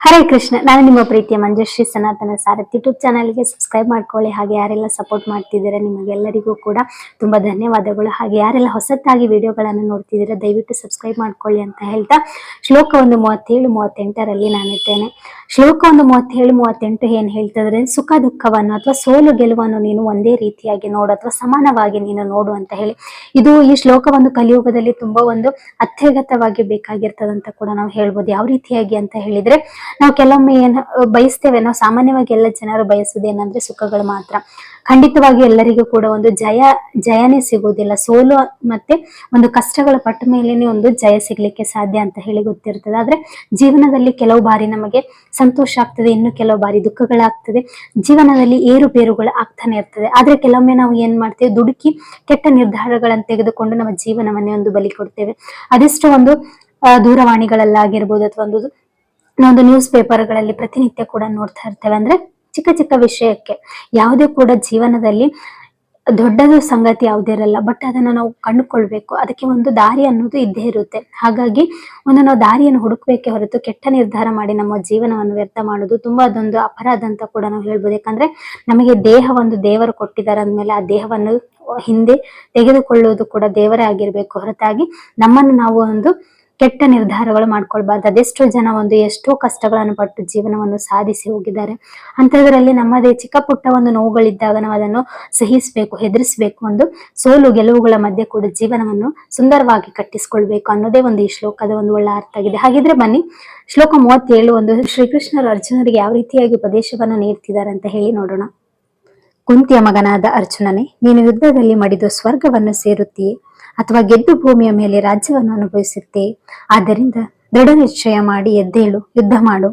ಹರೇ ಕೃಷ್ಣ, ನಾನು ನಿಮ್ಮ ಪ್ರೀತಿಯ ಮಂಜುಶ್ರೀ ಸನಾತನ ಸಾರಥಿ ಯೂಟ್ಯೂಬ್ ಚಾನಲ್ಗೆ ಸಬ್ಸ್ಕ್ರೈಬ್ ಮಾಡ್ಕೊಳ್ಳಿ. ಹಾಗೆ ಯಾರೆಲ್ಲ ಸಪೋರ್ಟ್ ಮಾಡ್ತಿದ್ದೀರಾ ನಿಮಗೆಲ್ಲರಿಗೂ ಕೂಡ ತುಂಬಾ ಧನ್ಯವಾದಗಳು. ಹಾಗೆ ಯಾರೆಲ್ಲ ಹೊಸತಾಗಿ ವಿಡಿಯೋಗಳನ್ನು ನೋಡ್ತಿದ್ದೀರಾ ದಯವಿಟ್ಟು ಸಬ್ಸ್ಕ್ರೈಬ್ ಮಾಡ್ಕೊಳ್ಳಿ ಅಂತ ಹೇಳ್ತಾ ಶ್ಲೋಕ ಒಂದು ಮೂವತ್ತೇಳು ಮೂವತ್ತೆಂಟರಲ್ಲಿ ನಾನಿದ್ದೇನೆ ಶ್ಲೋಕ ಒಂದು ಮೂವತ್ತೇಳು, ಮೂವತ್ತೆಂಟು ಏನ್ ಹೇಳ್ತದ್ರೆ, ಸುಖ ದುಃಖವನ್ನು ಅಥವಾ ಸೋಲು ಗೆಲುವನ್ನು ನೀನು ಒಂದೇ ರೀತಿಯಾಗಿ ನೋಡು ಅಥವಾ ಸಮಾನವಾಗಿ ನೀನು ನೋಡು ಅಂತ ಹೇಳಿ. ಇದು ಈ ಶ್ಲೋಕವನ್ನು ಕಲಿಯುಗದಲ್ಲಿ ತುಂಬಾ ಒಂದು ಅತ್ಯಗತವಾಗಿ ಬೇಕಾಗಿರ್ತದಂತ ಕೂಡ ನಾವು ಹೇಳ್ಬೋದು. ಯಾವ ರೀತಿಯಾಗಿ ಅಂತ ಹೇಳಿದ್ರೆ, ನಾವು ಕೆಲವೊಮ್ಮೆ ಏನ್ ಬಯಸ್ತೇವೆ, ನಾವು ಸಾಮಾನ್ಯವಾಗಿ ಎಲ್ಲ ಜನರು ಬಯಸುವುದೇನಂದ್ರೆ ಸುಖಗಳು ಮಾತ್ರ. ಖಂಡಿತವಾಗಿ ಎಲ್ಲರಿಗೂ ಕೂಡ ಒಂದು ಜಯ, ಜಯನೇ ಸಿಗುವುದಿಲ್ಲ. ಸೋಲು ಮತ್ತೆ ಒಂದು ಕಷ್ಟಗಳ ಪಟ್ಟ ಮೇಲೇನೆ ಒಂದು ಜಯ ಸಿಗ್ಲಿಕ್ಕೆ ಸಾಧ್ಯ ಅಂತ ಹೇಳಿ ಗೊತ್ತಿರ್ತದೆ. ಆದ್ರೆ ಜೀವನದಲ್ಲಿ ಕೆಲವು ಬಾರಿ ನಮಗೆ ಸಂತೋಷ ಆಗ್ತದೆ, ಇನ್ನು ಕೆಲವು ಬಾರಿ ದುಃಖಗಳಾಗ್ತದೆ. ಜೀವನದಲ್ಲಿ ಏರುಪೇರುಗಳು ಆಗ್ತಾನೆ ಇರ್ತದೆ. ಆದ್ರೆ ಕೆಲವೊಮ್ಮೆ ನಾವು ಏನ್ ಮಾಡ್ತೇವೆ? ದುಡುಕಿ ಕೆಟ್ಟ ನಿರ್ಧಾರಗಳನ್ನು ತೆಗೆದುಕೊಂಡು ನಮ್ಮ ಜೀವನವನ್ನೇ ಒಂದು ಬಲಿ ಕೊಡ್ತೇವೆ. ಅದೆಷ್ಟು ಒಂದು ದೂರವಾಣಿಗಳಲ್ಲಾಗಿರ್ಬೋದು ಅಥವಾ ಒಂದು ನಾವೊಂದು ನ್ಯೂಸ್ ಪೇಪರ್ಗಳಲ್ಲಿ ಪ್ರತಿನಿತ್ಯ ಕೂಡ ನೋಡ್ತಾ ಇರ್ತೇವೆ. ಅಂದ್ರೆ ಚಿಕ್ಕ ಚಿಕ್ಕ ವಿಷಯಕ್ಕೆ. ಯಾವುದೇ ಕೂಡ ಜೀವನದಲ್ಲಿ ದೊಡ್ಡದು ಸಂಗತಿ ಯಾವುದೇ ಇರಲ್ಲ. ಬಟ್ ಅದನ್ನ ನಾವು ಕಂಡುಕೊಳ್ಬೇಕು. ಅದಕ್ಕೆ ಒಂದು ದಾರಿ ಅನ್ನೋದು ಇದ್ದೇ ಇರುತ್ತೆ. ಹಾಗಾಗಿ ಒಂದು ನಾವು ದಾರಿಯನ್ನು ಹುಡುಕ್ಬೇಕೆ ಹೊರತು ಕೆಟ್ಟ ನಿರ್ಧಾರ ಮಾಡಿ ನಮ್ಮ ಜೀವನವನ್ನು ವ್ಯರ್ಥ ಮಾಡೋದು ತುಂಬಾ ಅದೊಂದು ಅಪರಾಧ ಅಂತ ಕೂಡ ನಾವು ಹೇಳ್ಬೋದು. ಯಾಕಂದ್ರೆ ನಮಗೆ ದೇಹ ಒಂದು ದೇವರು ಕೊಟ್ಟಿದ್ದಾರೆ ಅಂದ್ಮೇಲೆ ಆ ದೇಹವನ್ನು ಹಿಂದೆ ತೆಗೆದುಕೊಳ್ಳುವುದು ಕೂಡ ದೇವರೇ ಆಗಿರ್ಬೇಕು. ಹೊರತಾಗಿ ನಮ್ಮನ್ನು ನಾವು ಒಂದು ಕೆಟ್ಟ ನಿರ್ಧಾರಗಳು ಮಾಡ್ಕೊಳ್ಬಾರ್ದು. ಅದೆಷ್ಟೋ ಜನ ಒಂದು ಎಷ್ಟೋ ಕಷ್ಟಗಳನ್ನು ಪಟ್ಟು ಜೀವನವನ್ನು ಸಾಧಿಸಿ ಹೋಗಿದ್ದಾರೆ. ಅಂಥದ್ರಲ್ಲಿ ನಮ್ಮದೇ ಚಿಕ್ಕ ಪುಟ್ಟ ಒಂದು ನೋವುಗಳಿದ್ದಾಗ ನಾವು ಅದನ್ನು ಸಹಿಸಬೇಕು, ಹೆದರಿಸಬೇಕು. ಒಂದು ಸೋಲು ಗೆಲುವುಗಳ ಮಧ್ಯೆ ಕೂಡ ಜೀವನವನ್ನು ಸುಂದರವಾಗಿ ಕಟ್ಟಿಸ್ಕೊಳ್ಬೇಕು ಅನ್ನೋದೇ ಒಂದು ಈ ಶ್ಲೋಕದ ಒಂದು ಒಳ್ಳೆ ಅರ್ಥ ಆಗಿದೆ. ಹಾಗಿದ್ರೆ ಬನ್ನಿ, ಶ್ಲೋಕ ಮೂವತ್ತೇಳು ಒಂದು ಶ್ರೀಕೃಷ್ಣರು ಅರ್ಜುನರಿಗೆ ಯಾವ ರೀತಿಯಾಗಿ ಉಪದೇಶವನ್ನು ನೀಡ್ತಿದ್ದಾರೆ ಅಂತ ಹೇಳಿ ನೋಡೋಣ. ಕುಂತಿಯ ಮಗನಾದ ಅರ್ಜುನನೇ, ನೀನು ಯುದ್ಧದಲ್ಲಿ ಮಡಿದು ಸ್ವರ್ಗವನ್ನು ಸೇರುತ್ತೀಯೇ. ಅಥವಾ ಗೆದ್ದು ಭೂಮಿಯ ಮೇಲೆ ರಾಜ್ಯವನ್ನು ಅನುಭವಿಸುತ್ತೆ. ಆದ್ದರಿಂದ ದೃಢ ನಿಶ್ಚಯ ಮಾಡಿ ಎದ್ದೇಳು, ಯುದ್ಧ ಮಾಡು.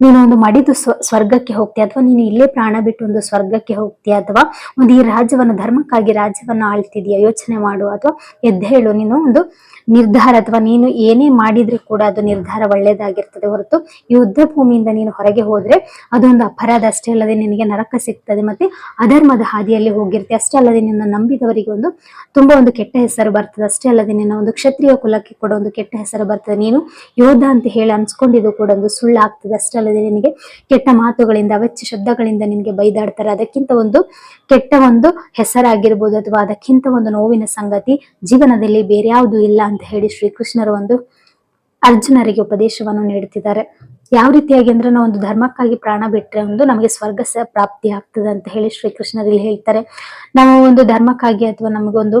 ನೀನು ಒಂದು ಮಡಿದು ಸ್ವ, ಸ್ವರ್ಗಕ್ಕೆ ಹೋಗ್ತೀಯ ಅಥವಾ ನೀನು ಇಲ್ಲೇ ಪ್ರಾಣ ಬಿಟ್ಟು ಒಂದು ಸ್ವರ್ಗಕ್ಕೆ ಹೋಗ್ತೀಯ ಅಥವಾ ಒಂದು ಈ ರಾಜ್ಯವನ್ನು, ಧರ್ಮಕ್ಕಾಗಿ ರಾಜ್ಯವನ್ನು ಆಳ್ತಿದೀಯ? ಯೋಚನೆ ಮಾಡು, ಅಥವಾ ಎದ್ದೇಳು. ನೀನು ಒಂದು ನಿರ್ಧಾರ ಅಥವಾ ನೀನು ಏನೇ ಮಾಡಿದ್ರೆ ಕೂಡ ಅದು ನಿರ್ಧಾರ ಒಳ್ಳೇದಾಗಿರ್ತದೆ ಹೊರತು ಯುದ್ಧ ಭೂಮಿಯಿಂದ ನೀನು ಹೊರಗೆ ಹೋದ್ರೆ ಅದೊಂದು ಅಪರಾಧ ಅಷ್ಟೇ ಅಲ್ಲದೆ ನಿನಗೆ ನರಕ ಸಿಗ್ತದೆ. ಮತ್ತೆ ಅಧರ್ಮದ ಹಾದಿಯಲ್ಲಿ ಹೋಗಿರ್ತೆ ಅಷ್ಟೇ ಅಲ್ಲದೆ ನಿನ್ನ ನಂಬಿದವರಿಗೆ ಒಂದು ತುಂಬಾ ಒಂದು ಕೆಟ್ಟ ಹೆಸರು ಬರ್ತದೆ. ಅಷ್ಟೇ ಅಲ್ಲದೆ ನಿನ್ನ ಒಂದು ಕ್ಷತ್ರಿಯ ಕುಲಕ್ಕೆ ಕೂಡ ಒಂದು ಕೆಟ್ಟ ಹೆಸರು ಬರ್ತದೆ. ನೀನು ಯೋಧ ಅಂತ ಹೇಳಿ ಅನ್ಸ್ಕೊಂಡಿದ್ದು ಕೂಡ ಒಂದು ಸುಳ್ಳು ಆಗ್ತದೆ ಅಷ್ಟೇ ಅಲ್ಲದೆ ನಿನಗೆ ಕೆಟ್ಟ ಮಾತುಗಳಿಂದ, ಅವೆಚ್ಚ ಶಬ್ದಗಳಿಂದ ನಿನಗೆ ಬೈದಾಡ್ತಾರೆ. ಅದಕ್ಕಿಂತ ಒಂದು ಕೆಟ್ಟ ಒಂದು ಹೆಸರಾಗಿರ್ಬೋದು ಅಥವಾ ಅದಕ್ಕಿಂತ ಒಂದು ನೋವಿನ ಸಂಗತಿ ಜೀವನದಲ್ಲಿ ಬೇರೆ ಯಾವುದು ಇಲ್ಲ ಅಂತ ಹೇಳಿ ಶ್ರೀಕೃಷ್ಣರು ಒಂದು ಅರ್ಜುನರಿಗೆ ಉಪದೇಶವನ್ನು ನೀಡುತ್ತಿದ್ದಾರೆ. ಯಾವ ರೀತಿಯಾಗಿ ಅಂದ್ರೆ ನಾವು ಒಂದು ಧರ್ಮಕ್ಕಾಗಿ ಪ್ರಾಣ ಬಿಟ್ರೆ ಒಂದು ನಮಗೆ ಸ್ವರ್ಗ ಸಹ ಪ್ರಾಪ್ತಿ ಆಗ್ತದೆ ಅಂತ ಹೇಳಿ ಶ್ರೀಕೃಷ್ಣರು ಇಲ್ಲಿ ಹೇಳ್ತಾರೆ. ನಾವು ಒಂದು ಧರ್ಮಕ್ಕಾಗಿ ಅಥವಾ ನಮಗೊಂದು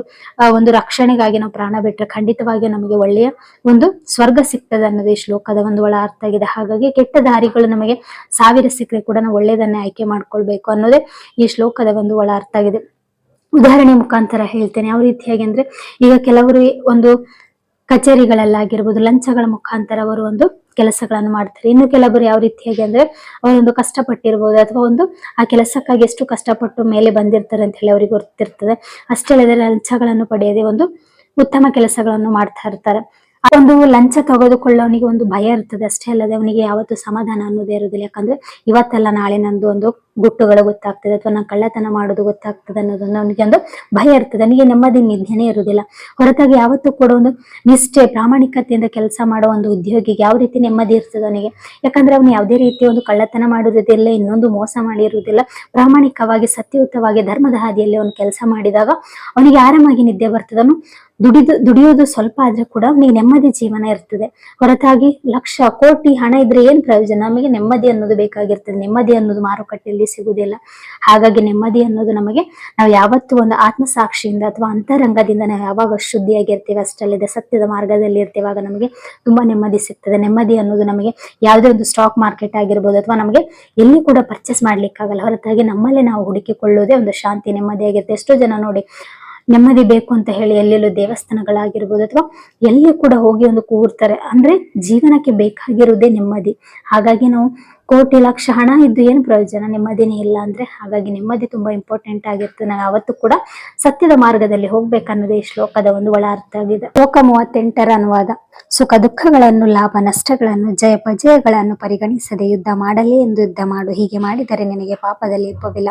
ಒಂದು ರಕ್ಷಣೆಗಾಗಿ ನಾವು ಪ್ರಾಣ ಬಿಟ್ಟರೆ ಖಂಡಿತವಾಗಿ ನಮಗೆ ಒಳ್ಳೆಯ ಒಂದು ಸ್ವರ್ಗ ಸಿಗ್ತದೆ ಅನ್ನೋದು ಈ ಶ್ಲೋಕದ ಒಂದು ಒಳ ಅರ್ಥ ಆಗಿದೆ. ಹಾಗಾಗಿ ಕೆಟ್ಟ ದಾರಿಗಳು ನಮಗೆ ಸಾವಿರ ಸಿಕ್ಕರೆ ಕೂಡ ನಾವು ಒಳ್ಳೆಯದನ್ನೇ ಆಯ್ಕೆ ಮಾಡ್ಕೊಳ್ಬೇಕು ಅನ್ನೋದೇ ಈ ಶ್ಲೋಕದ ಒಂದು ಒಳ ಅರ್ಥ ಆಗಿದೆ. ಉದಾಹರಣೆ ಮುಖಾಂತರ ಹೇಳ್ತೇನೆ. ಯಾವ ರೀತಿಯಾಗಿ ಅಂದ್ರೆ ಈಗ ಕೆಲವರು ಒಂದು ಕಚೇರಿಗಳಲ್ಲಾಗಿರ್ಬೋದು, ಲಂಚಗಳ ಮುಖಾಂತರ ಅವರು ಒಂದು ಕೆಲಸಗಳನ್ನು ಮಾಡ್ತಾರೆ. ಇನ್ನು ಕೆಲವರು ಯಾವ ರೀತಿಯಾಗಿ ಅಂದ್ರೆ, ಅವರೊಂದು ಕಷ್ಟಪಟ್ಟಿರ್ಬೋದು ಅಥವಾ ಒಂದು ಆ ಕೆಲಸಕ್ಕಾಗಿ ಎಷ್ಟು ಕಷ್ಟಪಟ್ಟು ಮೇಲೆ ಬಂದಿರ್ತಾರೆ ಅಂತ ಹೇಳಿ ಅವರಿಗೆ ಗೊತ್ತಿರ್ತದೆ. ಅಷ್ಟೇ ಅಲ್ಲದೆ ಲಂಚಗಳನ್ನು ಪಡೆಯದೆ ಒಂದು ಉತ್ತಮ ಕೆಲಸಗಳನ್ನು ಮಾಡ್ತಾ ಇರ್ತಾರೆ. ಒಂದು ಲಂಚ ತೆಗೆದುಕೊಳ್ಳೋನಿಗೆ ಒಂದು ಭಯ ಇರ್ತದೆ ಅಷ್ಟೇ ಅಲ್ಲದೆ ಅವನಿಗೆ ಯಾವತ್ತು ಸಮಾಧಾನ ಅನ್ನೋದೇ ಇರೋದಿಲ್ಲ ಯಾಕಂದ್ರೆ ಇವತ್ತಲ್ಲ ನಾಳೆ ನಂದು ಒಂದು ಗುಟ್ಟುಗಳು ಗೊತ್ತಾಗ್ತದೆ ಅಥವಾ ನಾನು ಕಳ್ಳತನ ಮಾಡೋದು ಗೊತ್ತಾಗ್ತದೆ ಅನ್ನೋದೊಂದು ಅವನಿಗೆ ಒಂದು ಭಯ ಇರ್ತದೆ. ಅವನಿಗೆ ನೆಮ್ಮದಿ ನಿದ್ದೆನೇ ಇರುವುದಿಲ್ಲ. ಹೊರತಾಗಿ ಯಾವತ್ತೂ ಕೂಡ ಒಂದು ನಿಷ್ಠೆ, ಪ್ರಾಮಾಣಿಕತೆಯಿಂದ ಕೆಲಸ ಮಾಡೋ ಒಂದು ಉದ್ಯೋಗಿಗೆ ಯಾವ ರೀತಿ ನೆಮ್ಮದಿ ಇರ್ತದೆ ಅವನಿಗೆ? ಯಾಕಂದ್ರೆ ಅವನು ಯಾವುದೇ ರೀತಿ ಒಂದು ಕಳ್ಳತನ ಮಾಡಿರುವುದಿಲ್ಲ, ಇನ್ನೊಂದು ಮೋಸ ಮಾಡಿರುವುದಿಲ್ಲ. ಪ್ರಾಮಾಣಿಕವಾಗಿ, ಸತ್ಯಯುತವಾಗಿ, ಧರ್ಮದ ಹಾದಿಯಲ್ಲಿ ಅವನು ಕೆಲಸ ಮಾಡಿದಾಗ ಅವನಿಗೆ ಆರಾಮಾಗಿ ನಿದ್ದೆ ಬರ್ತದನು ದುಡಿದು, ದುಡಿಯೋದು ಸ್ವಲ್ಪ ಆದ್ರೆ ಕೂಡ ಅವನಿಗೆ ನೆಮ್ಮದಿ ಜೀವನ ಇರ್ತದೆ. ಹೊರತಾಗಿ ಲಕ್ಷ, ಕೋಟಿ ಹಣ ಇದ್ರೆ ಏನ್ ಪ್ರಯೋಜನ? ನಮಗೆ ನೆಮ್ಮದಿ ಅನ್ನೋದು ಬೇಕಾಗಿರ್ತದೆ. ನೆಮ್ಮದಿ ಅನ್ನೋದು ಮಾರುಕಟ್ಟೆಯಲ್ಲಿ ಸಿಗುವುದಿಲ್ಲ ಹಾಗಾಗಿ ನೆಮ್ಮದಿ ಅನ್ನೋದು ನಮಗೆ ನಾವು ಯಾವತ್ತೂ ಒಂದು ಆತ್ಮಸಾಕ್ಷಿಯಿಂದ ಅಥವಾ ಅಂತರಂಗದಿಂದ ನಾವು ಯಾವಾಗ ಶುದ್ಧಿಯಾಗಿರ್ತೇವೆ, ಅಷ್ಟಲ್ಲದೆ ಸತ್ಯದ ಮಾರ್ಗದಲ್ಲಿ ಇರ್ತೇವಾಗ ನಮಗೆ ತುಂಬಾ ನೆಮ್ಮದಿ ಸಿಗ್ತದೆ. ನೆಮ್ಮದಿ ಅನ್ನೋದು ನಮಗೆ ಯಾವುದೇ ಒಂದು ಸ್ಟಾಕ್ ಮಾರ್ಕೆಟ್ ಆಗಿರ್ಬೋದು ಅಥವಾ ನಮಗೆ ಎಲ್ಲಿ ಕೂಡ ಪರ್ಚೇಸ್ ಮಾಡ್ಲಿಕ್ಕಾಗಲ್ಲ. ಹೊರತಾಗಿ ನಮ್ಮಲ್ಲೇ ನಾವು ಹುಡುಕಿಕೊಳ್ಳೋದೇ ಒಂದು ಶಾಂತಿ, ನೆಮ್ಮದಿ ನೆಮ್ಮದಿಯಾಗಿರುತ್ತೆ ಎಷ್ಟೋ ಜನ ನೋಡಿ ನೆಮ್ಮದಿ ಬೇಕು ಅಂತ ಹೇಳಿ ಎಲ್ಲೆಲ್ಲೋ ದೇವಸ್ಥಾನಗಳಾಗಿರ್ಬೋದು ಅಥವಾ ಎಲ್ಲಿ ಕೂಡ ಹೋಗಿ ಒಂದು ಕೂರ್ತಾರೆ ಅಂದ್ರೆ ಜೀವನಕ್ಕೆ ಬೇಕಾಗಿರುವುದೇ ನೆಮ್ಮದಿ. ಹಾಗಾಗಿ ನಾವು ಕೋಟಿ ಲಕ್ಷ ಹಣ ಇದ್ದು ಏನು ಪ್ರಯೋಜನ? ನೆಮ್ಮದಿನೇ ಇಲ್ಲ ಅಂದ್ರೆ ಹಾಗಾಗಿ ನೆಮ್ಮದಿ ತುಂಬಾ ಇಂಪಾರ್ಟೆಂಟ್ ಆಗಿರ್ತದೆ ನಾವು ಅವತ್ತು ಕೂಡ ಸತ್ಯದ ಮಾರ್ಗದಲ್ಲಿ ಹೋಗ್ಬೇಕನ್ನೋದೇ ಈ ಶ್ಲೋಕದ ಒಂದು ಒಳ ಅರ್ಥ ಆಗಿದೆ ಶ್ಲೋಕ ಮೂವತ್ತೆಂಟರ ಅನುವಾದ. ಸುಖ ದುಃಖಗಳನ್ನು, ಲಾಭ ನಷ್ಟಗಳನ್ನು, ಜಯ ಪಜಯಗಳನ್ನು ಪರಿಗಣಿಸದೆ ಯುದ್ಧ ಮಾಡಲೇ ಎಂದು ಯುದ್ಧ ಮಾಡು. ಹೀಗೆ ಮಾಡಿದರೆ ನಿನಗೆ ಪಾಪದಲ್ಲಿ ಇಪ್ಪವಿಲ್ಲ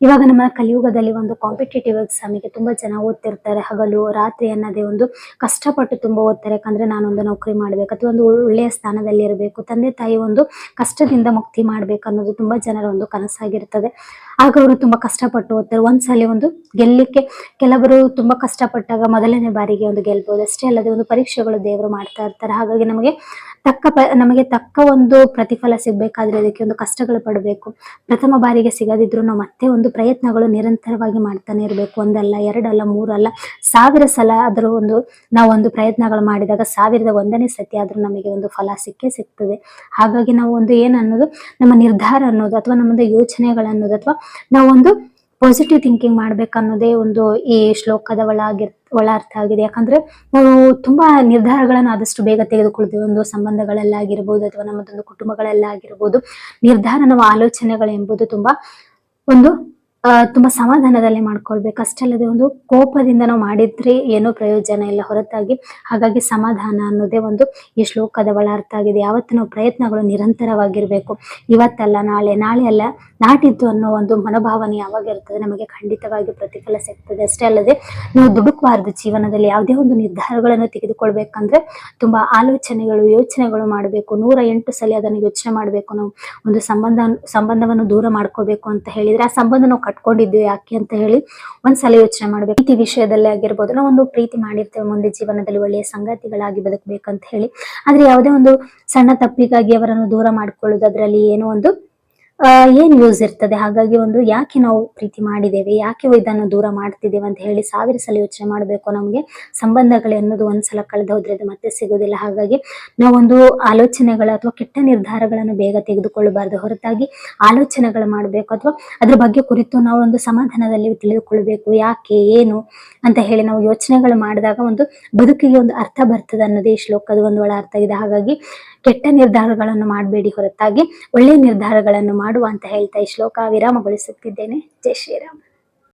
ಇವಾಗ ನಮ್ಮ ಕಲಿಯುಗದಲ್ಲಿ ಒಂದು ಕಾಂಪಿಟೇಟಿವ್ ಎಕ್ಸಾಮಿಗೆ ತುಂಬಾ ಜನ ಓದ್ತಿರ್ತಾರೆ. ಹಗಲು, ರಾತ್ರಿ ಅನ್ನೋದೇ ಒಂದು ಕಷ್ಟಪಟ್ಟು ತುಂಬಾ ಓದ್ತಾರೆ. ಯಾಕಂದ್ರೆ ನಾನೊಂದು ನೌಕರಿ ಮಾಡ್ಬೇಕು ಅಥವಾ ಒಂದು ಒಳ್ಳೆಯ ಸ್ಥಾನದಲ್ಲಿ ಇರಬೇಕು. ತಂದೆ ತಾಯಿ ಒಂದು ಕಷ್ಟದಿಂದ ಮುಕ್ತಿ ಮಾಡ್ಬೇಕು ಅನ್ನೋದು ತುಂಬಾ ಜನರ ಒಂದು ಕನಸಾಗಿರ್ತದೆ. ಆಗ ಅವರು ತುಂಬಾ ಕಷ್ಟಪಟ್ಟು ಓದ್ತಾರೆ. ಒಂದ್ಸಲಿ ಒಂದು ಗೆಲ್ಲಿಕ್ಕೆ ಕೆಲವರು ತುಂಬಾ ಕಷ್ಟಪಟ್ಟಾಗ ಮೊದಲನೇ ಬಾರಿಗೆ ಒಂದು ಗೆಲ್ಬಹುದು ಅಷ್ಟೇ ಅಲ್ಲದೆ ಒಂದು ಪರೀಕ್ಷೆಗಳು ದೇವರು ಮಾಡ್ತಾ ಇರ್ತಾರೆ. ಹಾಗಾಗಿ ನಮಗೆ ತಕ್ಕ ನಮಗೆ ತಕ್ಕ ಒಂದು ಪ್ರತಿಫಲ ಸಿಗ್ಬೇಕಾದ್ರೆ ಅದಕ್ಕೆ ಒಂದು ಕಷ್ಟಗಳು ಪಡಬೇಕು. ಪ್ರಥಮ ಬಾರಿಗೆ ಸಿಗದಿದ್ರು ನಾವು ಮತ್ತೆ ಒಂದು ಪ್ರಯತ್ನಗಳು ನಿರಂತರವಾಗಿ ಮಾಡ್ತಾನೆ ಇರಬೇಕು. ಒಂದಲ್ಲ, ಎರಡಲ್ಲ, ಮೂರಲ್ಲ, ಸಾವಿರ ಸಲ ಅದರ ಒಂದು ನಾವು ಒಂದು ಪ್ರಯತ್ನಗಳು ಮಾಡಿದಾಗ ಸಾವಿರದ ಒಂದನೇ ಸತಿ ಆದರೂ ನಮಗೆ ಒಂದು ಫಲ ಸಿಕ್ಕೇ ಸಿಗ್ತದೆ. ಹಾಗಾಗಿ ನಾವು ಒಂದು ಏನು ಅನ್ನೋದು, ನಮ್ಮ ನಿರ್ಧಾರ ಅನ್ನೋದು ಅಥವಾ ನಮ್ಮದು ಯೋಚನೆಗಳನ್ನೋದು ಅಥವಾ ನಾವೊಂದು ಪಾಸಿಟಿವ್ ಥಿಂಕಿಂಗ್ ಮಾಡ್ಬೇಕನ್ನೋದೇ ಒಂದು ಈ ಶ್ಲೋಕದ ಒಳಗಿರ್ ಒಳ ಅರ್ಥ ಆಗಿದೆ. ಯಾಕಂದ್ರೆ ನಾವು ತುಂಬಾ ನಿರ್ಧಾರಗಳನ್ನು ಆದಷ್ಟು ಬೇಗ ತೆಗೆದುಕೊಳ್ತೀವಿ. ಒಂದು ಸಂಬಂಧಗಳಲ್ಲಾಗಿರ್ಬೋದು ಅಥವಾ ನಮ್ಮದೊಂದು ಕುಟುಂಬಗಳಲ್ಲಾಗಿರ್ಬೋದು ನಿರ್ಧಾರ ನಾವು ಆಲೋಚನೆಗಳು ಎಂಬುದು ತುಂಬಾ ಒಂದು ತುಂಬಾ ಸಮಾಧಾನದಲ್ಲಿ ಮಾಡ್ಕೊಳ್ಬೇಕು. ಅಷ್ಟೇ ಅಲ್ಲದೆ ಒಂದು ಕೋಪದಿಂದ ನಾವು ಮಾಡಿದ್ರೆ ಏನೋ ಪ್ರಯೋಜನ ಇಲ್ಲ ಹೊರತಾಗಿ. ಹಾಗಾಗಿ ಸಮಾಧಾನ ಅನ್ನೋದೇ ಒಂದು ಈ ಶ್ಲೋಕದ ಒಳ ಅರ್ಥ ಆಗಿದೆ. ಯಾವತ್ತು ನಾವು ಪ್ರಯತ್ನಗಳು ನಿರಂತರವಾಗಿರ್ಬೇಕು. ಇವತ್ತಲ್ಲ, ನಾಳೆ ನಾಳೆ ಅಲ್ಲ, ನಾಟಿದ್ದು ಅನ್ನೋ ಒಂದು ಮನೋಭಾವನೆ ಯಾವಾಗ ಇರ್ತದೆ ನಮಗೆ ಖಂಡಿತವಾಗಿ ಪ್ರತಿಫಲ ಸಿಗ್ತದೆ. ಅಷ್ಟೇ ಅಲ್ಲದೆ, ನಾವು ದುಡುಕಬಾರದು ಜೀವನದಲ್ಲಿ. ಯಾವುದೇ ಒಂದು ನಿರ್ಧಾರಗಳನ್ನು ತೆಗೆದುಕೊಳ್ಬೇಕಂದ್ರೆ ತುಂಬಾ ಆಲೋಚನೆಗಳು, ಯೋಚನೆಗಳು ಮಾಡಬೇಕು. ನೂರ ಎಂಟು ಸಲ ಅದನ್ನು ಯೋಚನೆ ಮಾಡಬೇಕು. ನಾವು ಒಂದು ಸಂಬಂಧ, ಸಂಬಂಧವನ್ನು ದೂರ ಮಾಡ್ಕೋಬೇಕು ಅಂತ ಹೇಳಿದ್ರೆ ಆ ಸಂಬಂಧ ನಾವು ಕಟ್ಕೊಂಡಿದ್ವಿ ಯಾಕೆ ಅಂತ ಹೇಳಿ ಒಂದ್ಸಲ ಯೋಚನೆ ಮಾಡ್ಬೇಕು. ಪ್ರೀತಿ ವಿಷಯದಲ್ಲೇ ಆಗಿರ್ಬೋದು, ನಾವು ಒಂದು ಪ್ರೀತಿ ಮಾಡಿರ್ತೇವೆ, ಮುಂದೆ ಜೀವನದಲ್ಲಿ ಒಳ್ಳೆಯ ಸಂಗತಿಗಳಾಗಿ ಬದುಕಬೇಕಂತ ಹೇಳಿ. ಆದ್ರೆ ಯಾವುದೇ ಒಂದು ಸಣ್ಣ ತಪ್ಪಿಗಾಗಿ ಅವರನ್ನು ದೂರ ಮಾಡ್ಕೊಳ್ಳೋದು, ಅದರಲ್ಲಿ ಏನೋ ಒಂದು ಏನ್ ಯೂಸ್ ಇರ್ತದೆ? ಹಾಗಾಗಿ ಒಂದು ಯಾಕೆ ನಾವು ಪ್ರೀತಿ ಮಾಡಿದ್ದೇವೆ? ಯಾಕೆ ಇದನ್ನು ದೂರ ಮಾಡ್ತಿದ್ದೇವೆ ಅಂತ ಹೇಳಿ ಸಾವಿರ ಸಲ ಯೋಚನೆ ಮಾಡಬೇಕು ನಮಗೆ. ಸಂಬಂಧಗಳು ಅನ್ನೋದು ಒಂದ್ಸಲ ಕಳೆದ ಹೋದ್ರೆ ಅದು ಮತ್ತೆ ಸಿಗೋದಿಲ್ಲ ಹಾಗಾಗಿ ನಾವೊಂದು ಆಲೋಚನೆಗಳ ಅಥವಾ ಕೆಟ್ಟ ನಿರ್ಧಾರಗಳನ್ನು ಬೇಗ ತೆಗೆದುಕೊಳ್ಳಬಾರ್ದು. ಹೊರತಾಗಿ ಆಲೋಚನೆಗಳು ಮಾಡಬೇಕು ಅಥವಾ ಅದ್ರ ಬಗ್ಗೆ ಕುರಿತು ನಾವು ಒಂದು ಸಮಾಧಾನದಲ್ಲಿ ತಿಳಿದುಕೊಳ್ಬೇಕು ಯಾಕೆ? ಏನು? ಅಂತ ಹೇಳಿ ನಾವು ಯೋಚನೆಗಳು ಮಾಡಿದಾಗ ಒಂದು ಬದುಕಿಗೆ ಒಂದು ಅರ್ಥ ಬರ್ತದೆ ಅನ್ನೋದೇ ಶ್ಲೋಕದ ಒಂದು ಒಳ ಅರ್ಥ ಇದೆ. ಹಾಗಾಗಿ ಕೆಟ್ಟ ನಿರ್ಧಾರಗಳನ್ನು ಮಾಡಬೇಡಿ ಹೊರತಾಗಿ ಒಳ್ಳೆಯ ನಿರ್ಧಾರಗಳನ್ನು ಮಾಡುವ ಅಂತ ಹೇಳ್ತಾ ಈ ಶ್ಲೋಕ ವಿರಾಮಗೊಳಿಸುತ್ತಿದ್ದೇನೆ. ಜೈ ಶ್ರೀರಾಮ್.